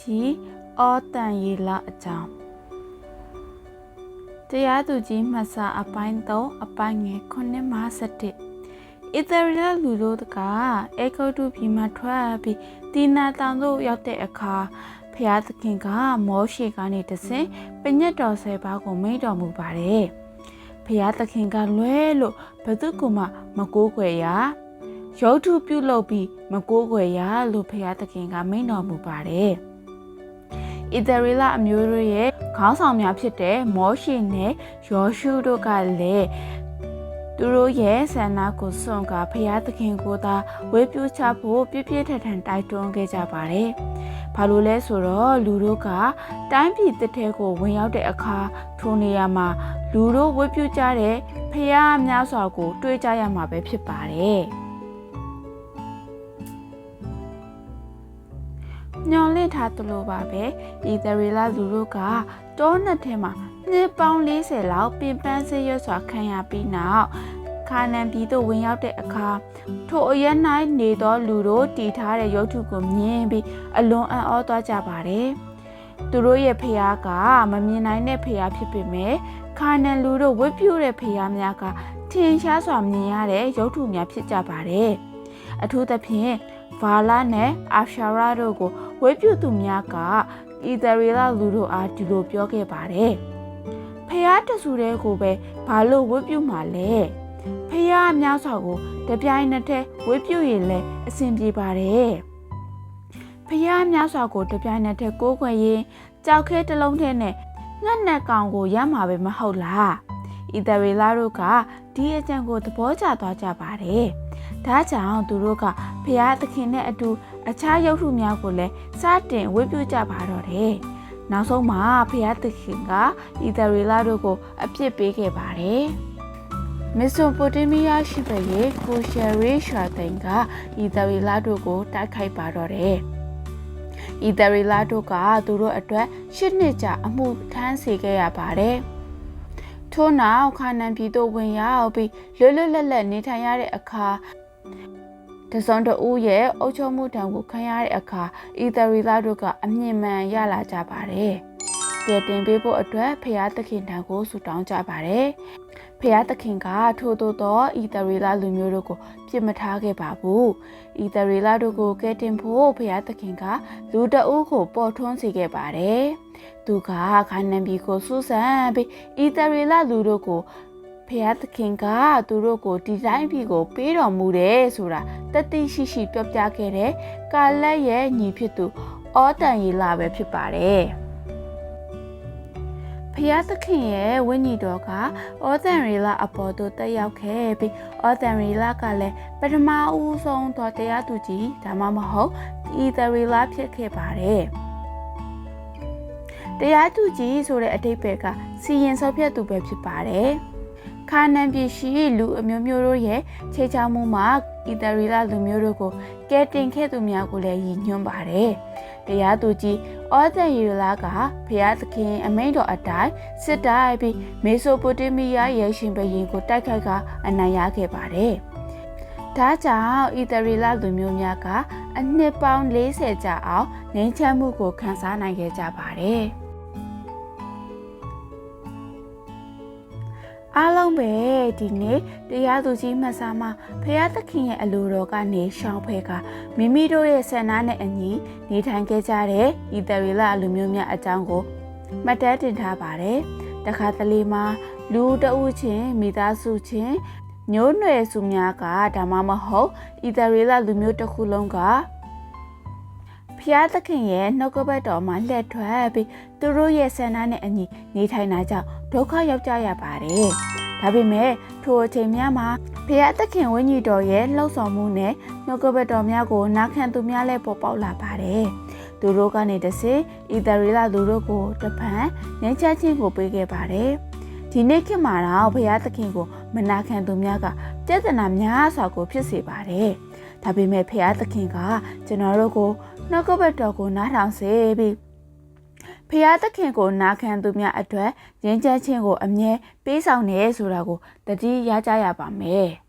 ကြီးအောတန်ရီလာအကြောင်းတရားသူကြီးမှတ်စာအပိုင်း3အပိုင်းငယ်9မှ17ဣသရေလလူတို့ကအေဂုတ်တုပြည်မှထွက်ပြီးတီနာတောင်သို့ရောက်တဲ့အခါဖျားသခင်က မောရှေကနေတဆင်ပညတ်တော်ဆယ်ပါးကိုမိန့်တော်မူပါတယ်ဖျားသခင်ကလွဲလို့ဘသူကမှမကိုးကွယ်ရ ရုပ်ထုပြုလုပ်ပြီးမကိုးကွယ်ရလို့ဖျားသခင်ကမိန့်တော်မူပါတယ်ဣသရေလအမျိုးတို့ရဲ့ခေါင်းဆောင်များဖြစ်တဲ့မောရှေနဲ့ယောရှုတို့ကလည်းသူတို့ရဲ့ဆန္ဒကိုစွန့်ကဖျားသခင်ကိုသာဝေပြူချဖို့ပြည့်ပြည့်ထန်ထန်တိုက်တွန်းခဲ့ကြပါတယ်။ဘာလို့လဲဆိုတော့လူတို့ကတိုင်းပြည်တစ်ထဲကိုဝင်ရောက်တဲ့အခါထိုနေရာမှာလူတို့ဝေပြူကြတဲ့ဖျားများစွာကို တွေးကြရမှာပဲဖြစ်ပါတယ်။ ညောင်လင့်ထားသလိုပါပဲဤသရေလလူတို့ကတောနှစ်ထဲမှာနှစ်ပေါင်း40လောက်ပင်ပန်းစေရွစွာခံရပြီးနောက်ခါနန်ပြည်သို့ဝင်ရောက်တဲ့အခါထိုအရက်၌နေသောလူတို့တည်ထားတဲ့ရုပ်ထုကိုမြင်ပြီးအလွန်အံ့ဩသွားကြပါတယ်။သူတို့ရဲ့ဖျားကမမြင်နိုင်တဲ့ဖျားဖြစ်ပေမဲ့ခါနန်လူတို့ဝတ်ပြုတဲ့ဖျားများကထင်ရှားစွာမြင်ရတဲ့ရုပ်ထုများဖြစ်ကြပါတယ်။အထူးသဖြင့် ဗာလာနဲ့အာရှာရာတို့ကိုဝေပြုသူများကအီသရေလလူတို့အားဒီလိုပြောခဲ့ပါတယ်။ဖះတဆူတဲ့ကိုပဲဘာလို့ဝေပြုမှာလဲ။ဖះအများစွာကိုတပြိုင်နက်တည်းဝေပြုရင်လည်းအဆင်ပြေပါတယ်။ဖះအများစွာကိုတပြိုင်နက်တည်းကိုးကွယ်ရင်ကြောက်ခဲတစ်လုံးထဲနဲ့ငှက်နက်ကောင်ကိုရမှာပဲမဟုတ်လား။အီသရေလတို့ကဒီအကြံကိုသဘောကျသွားကြပါတယ်။ ဒါကြောင့်သူတို့ကဖះသခင်နဲ့အတူအခြားရုပ်ထုများကိုလည်းစတင်ဝေပြုကြပါတော့တယ်။နောက်ဆုံးမှာဖျားသခင်ကဣသရေလတို့ကို အပြစ်ပေးခဲ့ပါတယ်။မက်ဆိုပိုတေးမီးယားရှိပဲရဲ့ကိုရှယ်ရီရှာတိန်ကဣသရေလတို့ကိုတိုက်ခိုက်ပါတော့တယ်။ဣသရေလတို့ကသူတို့အတွက်ရှစ်နှစ်ကြာအမှုထမ်းစေခဲ့ရပါတယ်။ထို့နောက်ခါနန်ပြည်သို့ဝင်ရောက်ပြီးလွတ်လွတ်လပ်လပ်နေထိုင်ရတဲ့အခါ တစုံတဦးရဲ့အုပ်ချုပ်မှုတံကိုခံရတဲ့အခါအီသရီလာတို့ကအမြင့်မှန်ရလာကြပါတယ်။ကဲတင်ပေးဖို့အတွက်ဖျားသခင်တံကိုဆုတောင်းကြပါတယ်။ဖျားသခင်ကထို့သောသောအီသရီလာလူမျိုးတို့ကိုပြစ်မထားခဲ့ပါဘူး။အီသရီလာတို့ကိုကဲတင်ဖို့ဖျားသခင်ကလူတအုပ်ကိုပေါ်ထွန်းစေခဲ့ပါတယ်။သူကခါနန်ဘီကိုစူးစမ်းပြီးအီသရီလာလူတို့ကို ဖျားသခင်ကသူတို့ကိုဒီဇိုင်းပြည်ကို ပေးတော်မူတယ်ဆိုတာတတိရှိရှိပြောပြခဲ့တဲ့ကာလက်ရဲ့ညီဖြစ်သူအောတန်ရီလာပဲဖြစ်ပါတယ်ဖျားသခင်ရဲ့ဝိညာဉ်တော်ကအောတန်ရီလာအပေါ်သို့တက်ရောက်ခဲ့ပြီးအောတန်ရီလာကလည်းပထမဦးဆုံးသောတရားသူကြီးဒါမှမဟုတ်ဤသရီလာဖြစ်ခဲ့ပါတယ်တရားသူကြီးဆိုတဲ့အတိတ်ဘက်ကစီရင်ဆောက်ဖြတ်သူပဲဖြစ်ပါတယ်။ ခါနန်ပြည်ရှိလူအမျိုးမျိုးတို့ရဲ့ခြေချောက်မှုမှာအီတရီလာလူမျိုးတို့ကိုကဲတင်ခဲ့သူများကိုလည်းရည်ညွှန်းပါတယ်။တရားသူကြီးအော်ဒန်ရီလာကဖျားသခင်အမိန့်တော်အတိုင်းစစ်တိုက်ပြီးမေဆိုပိုတေးမီးယားရဲ့ရှင်ဘရင်ကိုတိုက်ခိုက်ကအနိုင်ရခဲ့ပါတယ်။ဒါကြောင့်အီတရီလာလူမျိုးများကအနှစ်ပေါင်း40ကြာအောင်ငြိမ်းချမ်းမှုကိုခံစားနိုင်ခဲ့ကြပါတယ်။ အားလုံးပဲဒီနေ့တရားသူကြီးမှတ်စာမှာဖရာသခင်ရဲ့အလိုတော်ကနေရှောင်းဖဲကမိမိတို့ရဲ့ဆန္ဒနဲ့အညီနေထိုင်ခဲ့ကြတဲ့ဤတရီလာလူမျိုးများအကြောင်းကိုမှတ်တမ်းတင်ထားပါတယ်။တခါတလေမှာလူတအုပ်ချင်းမိသားစုချင်းမျိုးနွယ်စုများကဒါမှမဟုတ်ဤတရီလာလူမျိုးတစ်ခုလုံးက ဖျားသခင်ရဲ့နှုတ်ကပတ်တော်မှာလှည့်ထွက်ပြီးသူတို့ရဲ့ဆန္ဒနဲ့အညီနေထိုင်တာကြောင့်ဒုက္ခရောက်ကြရပါတယ်။ဒါပေမဲ့ထိုအချိန်များမှာဖျားသခင်ဝိညာဉ်တော်ရဲ့လှုပ်ဆောင်မှုနဲ့နှုတ်ကပတ်တော်များကိုနာခံသူများလည်းပေါ်ပေါက်လာပါတယ်။သူတို့ကနေတစေဣသရေလလူတို့ကိုတပံငင်းချခြင်းကိုပေးခဲ့ပါတယ်။ဒီနေ့ခေတ်မှာတော့ဘုရားသခင်ကိုမနာခံသူများကပြဿနာများစွာကိုဖြစ်စေပါတယ်။ဒါပေမဲ့ဘုရားသခင်ကကျွန်တော်တို့ကို နှုတ်ကပတ်တော်ကိုနားထောင်စေပြီးဖျားသခင်ကိုနာခံသူများအတွက်ရင်းချမ်းခြင်းကိုအမြဲပေးဆောင်နေဆိုတာကိုတတိရကြရပါမယ်။